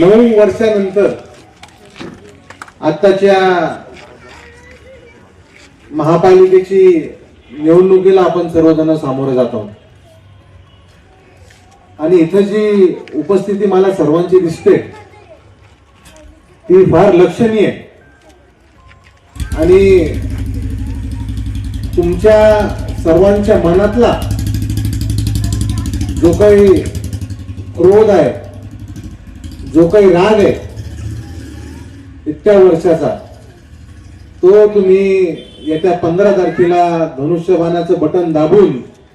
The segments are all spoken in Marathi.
नऊ वर्षानंतर आत्ताच्या महापालिकेची निवडणुकीला आपण सर्वजण सामोरे जात आहोत. आणि इथं जी उपस्थिती मला सर्वांची दिसते ती फार लक्षणीय. आणि तुमच्या सर्वांच्या मनातला जो काही क्रोध आहे जो काही राग आहे इतक्या वर्षाचा तो तुम्ही येत्या पंधरा तारखेला धनुष्यबाणाचं बटन दाबून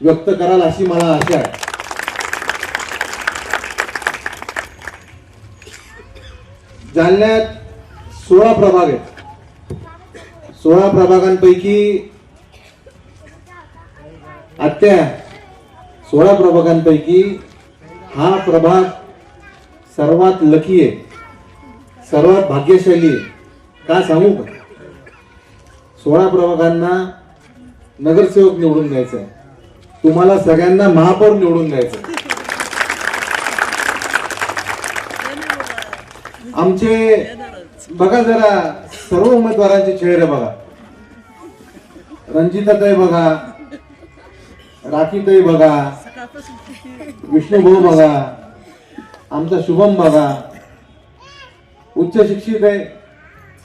व्यक्त कराल अशी मला आशा आहे. जालन्यात सोळा प्रभाग आहेत. सोळा प्रभागांपैकी आत्या सोळा प्रभागांपैकी हा प्रभाग सर्वात लकी आहे. सर्वात भाग्यशाली आहे. का सांगू का? सोळा प्रभागांना नगरसेवक निवडून द्यायचा आहे. तुम्हाला सगळ्यांना महापौर निवडून द्यायचं आहे. आमचे बघा जरा सर्व उमेदवारांचे चेहरे बघा. रणजिताताई बघा राखीताई बघा विष्णुभाऊ बघा आमचा शुभम बघा उच्च शिक्षित आहे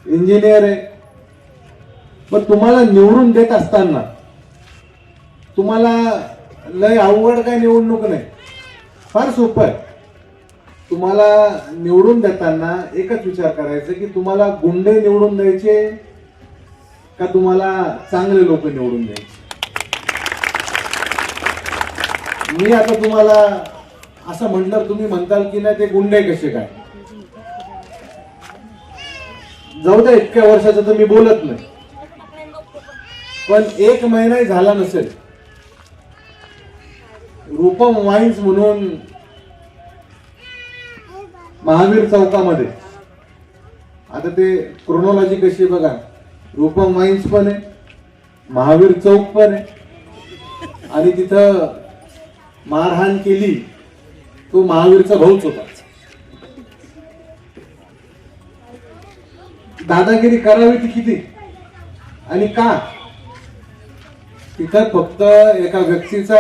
इंजिनियर आहे. पण तुम्हाला निवडून देत असताना तुम्हाला लय अवघड काय निवडणूक नाही. फार सोपं आहे. तुम्हाला निवडून देताना एकच विचार करायचा की तुम्हाला गुंडे निवडून द्यायचे का तुम्हाला चांगले लोक निवडून द्यायचे? मी आता तुम्हाला असं म्हटलं तुम्ही म्हणताल की नाही ते गुंडे कसे काय? जाऊ द्या इतक्या वर्षाचं तर मी बोलत नाही. पण एक महिनाही झाला नसेल. रूपम वाईन्स म्हणून महावीर चौकामध्ये. आता ते क्रोनॉलॉजी कशी बघा. रूपम वाईन्स पण आहे महावीर चौक पण आहे. आणि तिथं मारहाण केली. तो महावीरचा भाऊच होता. दादागिरी करावी ती किती? आणि का? तिथं फक्त एका व्यक्तीचा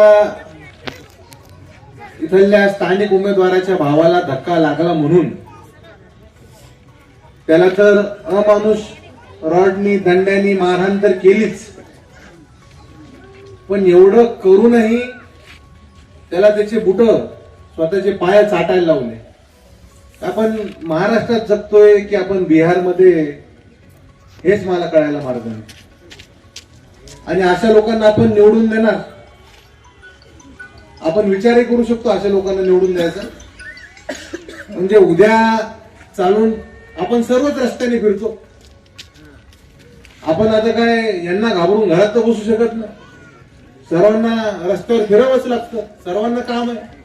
इथल्या स्थानिक उमेदवाराच्या भावाला धक्का लागला म्हणून. त्याला तर अमानुष रॉडनी दंड्यानी मारहाण तर केलीच. पण एवढं करूनही त्याला त्याचे बुट स्वतःचे पाय चाटायला लावले आपण महाराष्ट्रात जगतोय की आपण बिहारमध्ये हेच मला कळायला मार्ग नाही. आणि अशा लोकांना आपण निवडून देणार. आपण विचारही करू शकतो अशा लोकांना निवडून द्यायचा. म्हणजे उद्या चालून आपण सर्वच रस्त्याने फिरतो. आपण आता काय यांना घाबरून घरात तर बसू शकत नाही. सर्वांना रस्त्यावर फिरावंच लागतं. सर्वांना काम आहे.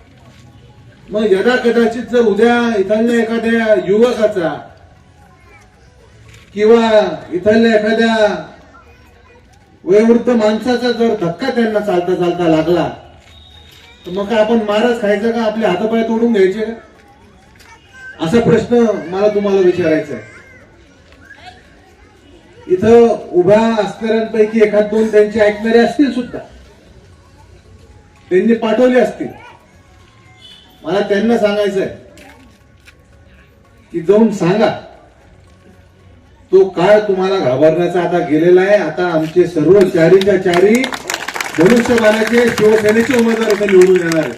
मग यदा कदाचित जर उद्या इथल्या एखाद्या युवकाचा किंवा इथल्या एखाद्या वयोवृद्ध माणसाचा जर धक्का त्यांना चालता चालता लागला तर मग काय आपण मारच खायचा का? आपले हातपाय तोडून घ्यायचे का? असा प्रश्न मला तुम्हाला विचारायचा आहे. इथं उभ्या असणाऱ्यांपैकी एखाद दोन त्यांचे ऐकणारे असतील सुद्धा. त्यांनी पाठवले असतील. मला त्यांना सांगायचं की जाऊन सांगा. तो काळ तुम्हाला घाबरण्याचा आता गेलेला आहे. आता आमचे सर्व चारीच्या चारी धनुष्यबाणाचे शिवसेनेचे उमेदवार इथे निवडून येणार आहेत.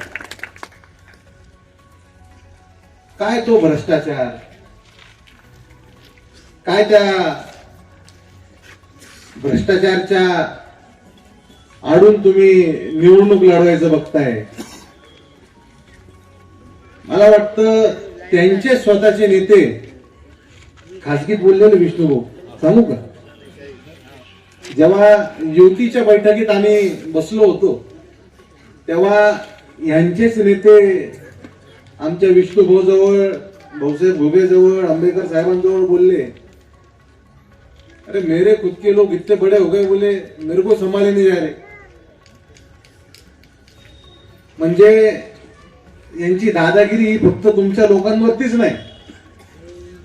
काय तो भ्रष्टाचार? काय त्या भ्रष्टाचारच्या आडून तुम्ही निवडणूक लढवायचं बघताय? मला वाटतं त्यांचे स्वतःचे नेते खासगीत बोललेले विष्णू भाऊ सांगू का? जेव्हा युतीच्या बैठकीत आम्ही बसलो होतो तेव्हा यांचेच नेते आमच्या विष्णू भाऊ जवळ भाऊसाहेब भुबेजवळ आंबेडकर साहेबांजवळ बोलले. अरे मेरे खुद के लोग इतने बड़े हो गए बोले मेरे को संभाले नाही जा रहे म्हणजे यांची दादागिरी फक्त तुमच्या लोकांवरतीच नाही.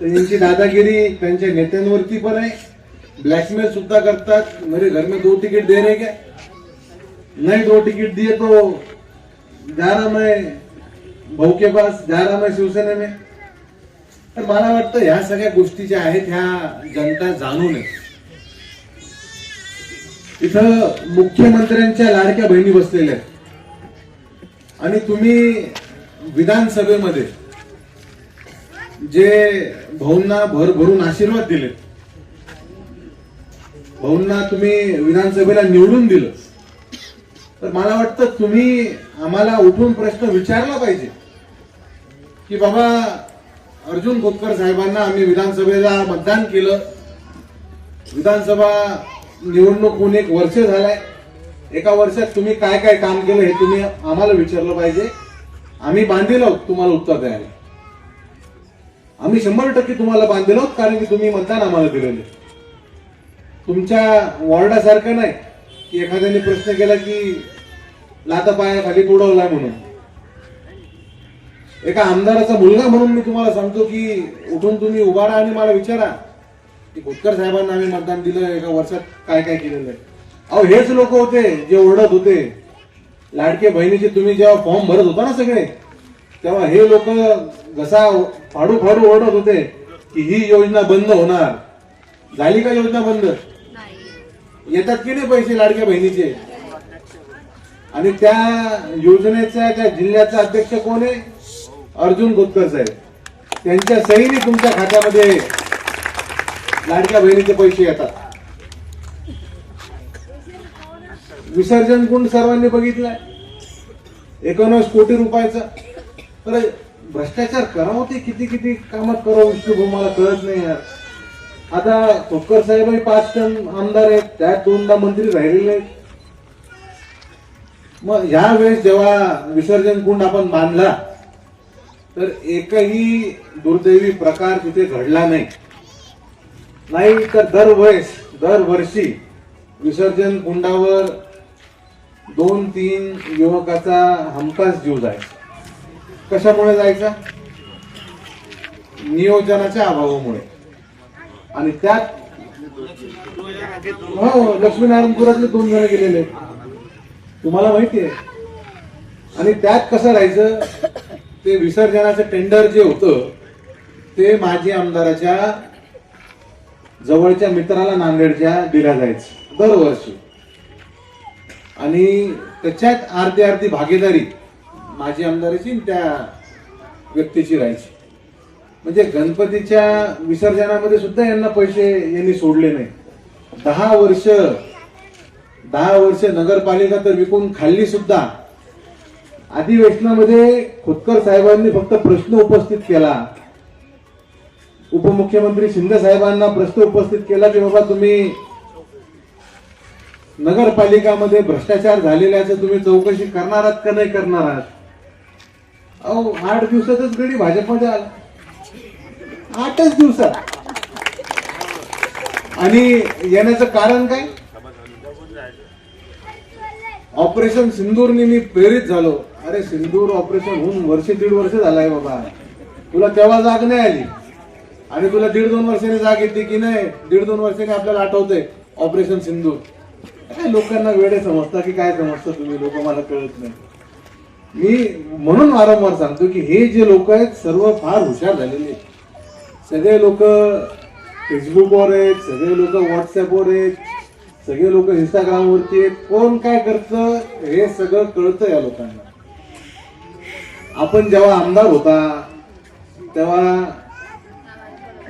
तर यांची दादागिरी त्यांच्या नेत्यांवरती पण आहे. ब्लॅकमेल सुद्धा करतात. मेरे घर में दो टिकट दे रहे क्या? नहीं दो टिकट दिए तो जा रहा मैं भाऊ के पास जा रहा मैं शिवसेने में. तर मला वाटतं ह्या सगळ्या गोष्टी ज्या आहेत ह्या जनता जाणून नये. इथं मुख्यमंत्र्यांच्या लाडक्या बहिणी बसलेल्या आहेत. आणि तुम्ही विधानसभेमध्ये जे भाऊंना भर भरून आशीर्वाद दिले भाऊंना तुम्ही विधानसभेला निवडून दिलं तर मला वाटतं तुम्ही आम्हाला उठून प्रश्न विचारला पाहिजे की बाबा अर्जुन खोतकर साहेबांना आम्ही विधानसभेला मतदान केलं. विधानसभा निवडणूक होऊन एक वर्ष झालाय. एका वर्षात तुम्ही काय काय काम केलं हे तुम्ही आम्हाला विचारलं पाहिजे. आम्ही बांधील आहोत तुम्हाला उत्तर द्यायला आम्ही शंभर टक्के तुम्हाला बांधील आहोत कारण की तुम्ही मतदान आम्हाला दिलेले तुमच्या वॉर्डासारखं नाही की एखाद्याने प्रश्न केला की लाता पाया खाली तुडवलाय म्हणून. एका आमदाराचा मुलगा म्हणून मी तुम्हाला सांगतो की उठून तुम्ही उभा राहा आणि मला विचारा की खोतकर साहेबांना आम्ही मतदान दिलं एका वर्षात काय काय केलेलं आहे. अहो हेच लोक होते जे ओरडत होते. लाडके बहिणीचे तुम्ही जेव्हा फॉर्म भरत होता ना सगळे तेव्हा हे लोक घसा फाडू फाडू ओरडत होते की ही योजना बंद होणार. झाली का योजना बंद? येतात की नाही पैसे लाडक्या बहिणीचे? आणि त्या योजनेचा त्या जिल्ह्याचा अध्यक्ष कोण आहे? अर्जुन खोतकर साहेब. त्यांच्या सहीने तुमच्या खात्यामध्ये लाडक्या बहिणीचे पैसे येतात. विसर्जन कुंड सर्वांनी बघितलाय. एकोणीस कोटी रुपयाचा. तर भ्रष्टाचार करावं हो ते किती किती कामात करावं विष्णू मला कळत नाही यार. आता खोतकर साहेब पाच टन आमदार आहेत त्यात दोनदा मंत्री राहिलेले आहेत मग ह्या वेळेस जेव्हा विसर्जन कुंड आपण बांधला तर एकही दुर्दैवी प्रकार तिथे घडला नाही. नाही तर दरवेळेस दरवर्षी विसर्जन कुंडावर दोन तीन युवकाचा हमखास जीव जायचा. कशामुळे जायचा? नियोजनाच्या अभावामुळे. आणि त्यात हो, हो लक्ष्मीनारायणपुरातले दोन जण गेलेले आहेत. तुम्हाला माहिती आहे आणि त्यात कसं राहायचं? ते विसर्जनाचं टेंडर जे होतं ते माजी आमदाराच्या जवळच्या मित्राला नांदेडच्या दिल्या जायचं. दरवर्षी. आणि त्याच्यात अर्धी अर्धी भागीदारी माजी आमदाराची त्या व्यक्तीची राहायची. म्हणजे गणपतीच्या विसर्जनामध्ये सुद्धा यांना पैसे यांनी सोडले नाही. दहा वर्ष दहा वर्ष नगरपालिका तर विकून खाल्ली सुद्धा. अधिवेशनामध्ये खोतकर साहेबांनी फक्त प्रश्न उपस्थित केला. उपमुख्यमंत्री शिंदे साहेबांना प्रश्न उपस्थित केला की बाबा तुम्ही नगरपालिकामध्ये भ्रष्टाचार झालेल्याचं तुम्ही चौकशी करणार आहात का नाही करणार आहात? अहो आठ दिवसातच गडी भाजपमध्ये आला. आठच दिवसात. आणि येण्याचं कारण काय? ऑपरेशन सिंदूरने मी प्रेरित झालो. अरे सिंदूर ऑपरेशन होऊन वर्ष दीड वर्ष झालाय बाबा. तुला तेव्हा जाग नाही आली. आणि तुला दीड दोन वर्षांनी जाग येते की नाही? दीड दोन वर्षांनी आपल्याला आठवतंय ऑपरेशन सिंदूर. काय लोकांना वेळे समजता की काय समजतं तुम्ही? लोक मला कळत नाही. मी म्हणून वारंवार सांगतो की हे जे लोक आहेत सर्व फार हुशार झालेले आहेत. सगळे लोक फेसबुकवर आहेत सगळे लोक व्हॉट्सअपवर आहेत सगळे लोक इंस्टाग्रामवरती आहेत. कोण काय करतं हे सगळं कळतं या लोकांना. आपण जेव्हा आमदार होता तेव्हा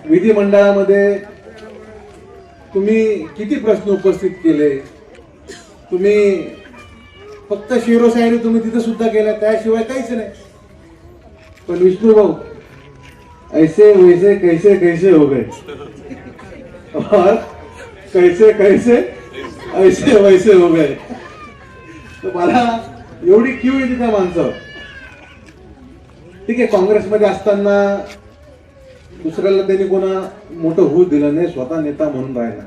विधिमंडळामध्ये तुम्ही किती प्रश्न उपस्थित केले? तुम्ही फक्त शिवशाहिरी तुम्ही तिथे सुद्धा केल्या त्याशिवाय काहीच नाही. पण विष्णू भाऊ ऐसे वैसे कैसे कैसे हो गए? और कैसे कैसे ऐसे वैसे हो गए? तर मला एवढी क्यू येते त्या माणसावर ठीक आहे काँग्रेसमध्ये असताना दुसऱ्याला त्यांनी कोणा मोठं होऊ दिलं नाही स्वतः नेता म्हणून राहिला.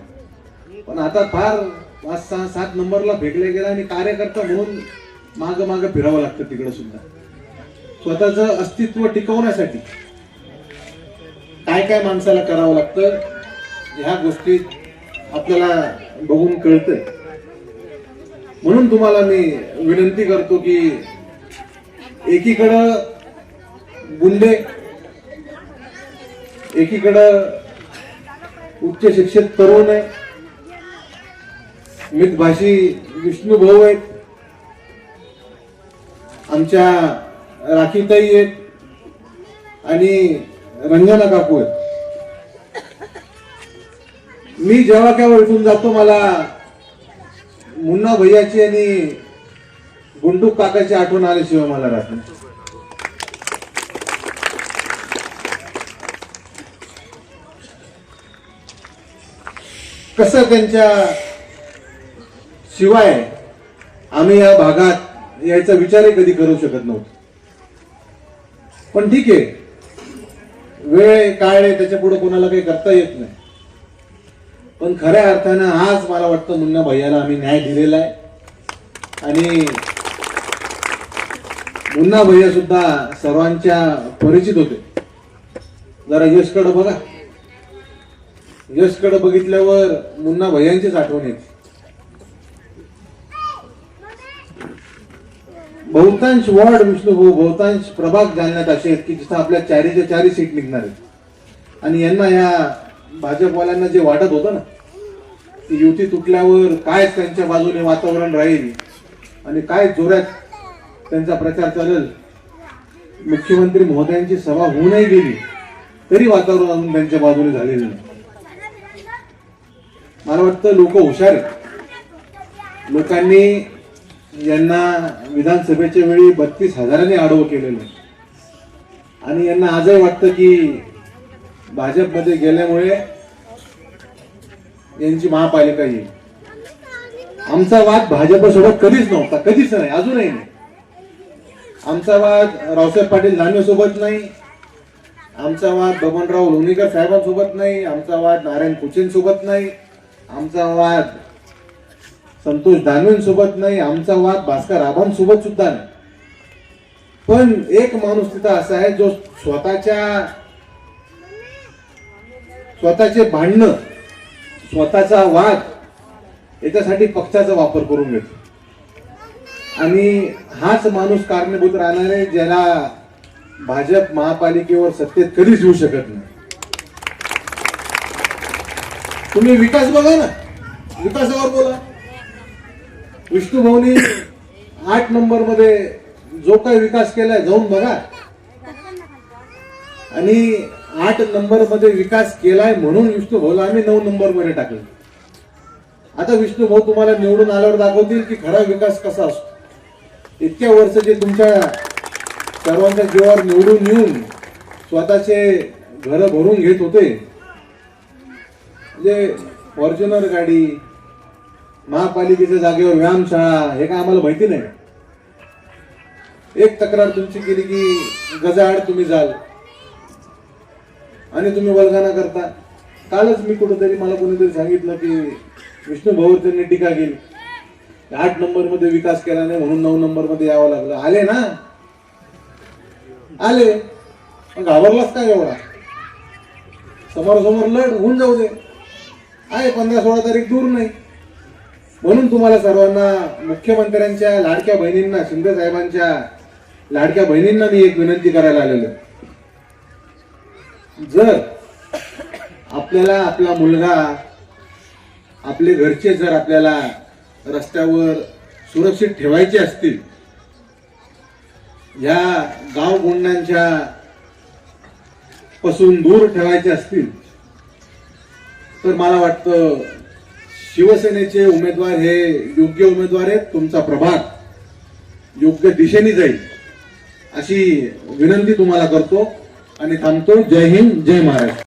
पण आता फार पाच सहा सात नंबरला फेकले गेला आणि कार्यकर्ता म्हणून माग माग फिरावं लागतं तिकडे सुद्धा. स्वतःच अस्तित्व टिकवण्यासाठी काय काय माणसाला करावं लागतं ह्या गोष्टी आपल्याला बघून कळतंय. म्हणून तुम्हाला मी विनंती करतो की एकीकडं गुंडे एकीकडं उच्च शिक्षित तरुण आहे मितभाषी विष्णू भाऊ आहेत. आमच्या राखीताई आहेत. आणि रंजना काकू आहेत. मी जेव्हा केव्हा इथून जातो मला मुन्ना भैयाची आणि गुंडू काकाची आठवण आल्याशिवाय मला राहते कसं त्यांच्या शिवाय आम्ही या भागात यायचा विचारही कधी करू शकत नव्हतो. पण ठीक आहे. वेळ काळ आहे त्याच्या पुढे कोणाला काही करता येत नाही. पण खऱ्या अर्थानं आज मला वाटतं मुन्ना भैयाला आम्ही न्याय दिलेला आहे. आणि मुन्ना भैया सुद्धा सर्वांच्या परिचित होते. जरा यशकडं बघा. यशकडं बघितल्यावर मुन्ना भैयांचीच आठवण येते. बहुतांश वॉर्ड विष्णू बहुतांश प्रभाग जालन्यात असे आहेत की जिथं आपल्या चारीच्या चारी सीट निघणार आहेत. आणि यांना ह्या भाजपवाल्यांना जे वाटत होतं ना की युती तुटल्यावर काय त्यांच्या बाजूने वातावरण राहील आणि काय जोरात त्यांचा प्रचार चालेल मुख्यमंत्री महोदयांची सभा होऊनही गेली तरी वातावरण अजून त्यांच्या बाजूने झालेलं नाही. मला वाटतं लोक हुशार आहेत. लोकांनी यांना विधानसभेच्या वेळी बत्तीस हजारांनी आडवं केलेलं आहे. आणि यांना आजही वाटतं की भाजपमध्ये गेल्यामुळे यांची महापालिका येईल आमचा वाद भाजपसोबत कधीच नव्हता कधीच नाही अजूनही नाही आमचा वाद रावसाहेब पाटील लांबेसोबत सोबत नाही आमचा वाद बबनराव लोणीकर साहेबांसोबत नाही आमचा वाद नारायण कुचेन सोबत नाही आमचा वाद संतोष दानवेंसोबत नाही आमचा वाद भास्कर आबांसोबत सुद्धा नाही. पण एक माणूस तिथं असा आहे जो स्वतःच्या स्वतःचे भांडणं स्वतःचा वाद याच्यासाठी पक्षाचा वापर करून घेतो. आणि हाच माणूस कारणीभूत राहणार आहे ज्याला भाजप महापालिकेवर सत्तेत कधीच येऊ शकत नाही. तुम्ही विकास बघा ना. विकासावर बोला. विष्णूभाऊनी आठ नंबरमध्ये जो काही विकास केलाय जाऊन बघा. आणि आठ नंबरमध्ये विकास केलाय म्हणून विष्णू भाऊला आम्ही नऊ नंबरमध्ये टाकले. आता विष्णू भाऊ तुम्हाला निवडून आल्यावर दाखवतील की खरा विकास कसा असतो. इतक्या वर्ष जे तुमच्या सर्वांच्या जीवावर निवडून येऊन स्वतःचे घर भरून घेत होते. म्हणजे फॉर्च्युनर गाडी महापालिकेच्या जागेवर व्यायामशाळा हे काय आम्हाला माहिती नाही. एक तक्रार तुमची केली की गजाआड तुम्ही जाल. आणि तुम्ही वर्गाना करता. कालच मी कुठंतरी मला कोणीतरी सांगितलं की विष्णू भाऊ त्यांनी टीका केली. आठ नंबरमध्ये विकास केला नाही म्हणून नऊ नंबरमध्ये यावं लागलं. आले ना? आले. पण घाबरलाच काय एवढा? समोरासमोर लढ होऊन जाऊ दे. आहे पंधरा सोळा तारीख दूर नाही. म्हणून तुम्हाला सर्वांना मुख्यमंत्र्यांच्या लाडक्या बहिणींना शिंदे साहेबांच्या लाडक्या बहिणींना मी एक विनंती करायला आलेलो जर आपल्याला आपला मुलगा आपले घरचे जर आपल्याला रस्त्यावर सुरक्षित ठेवायचे असतील या गाव गुंडांच्या पासून दूर ठेवायचे असतील तर मला वाटतं शिवसेनेचे उमेदवार हे योग्य उमेदवार आहेत तुमचा प्रभाग योग्य दिशेने जाईल अशी विनंती तुम्हाला करतो. आणि थांबतो. जय हिंद जय महाराष्ट्र.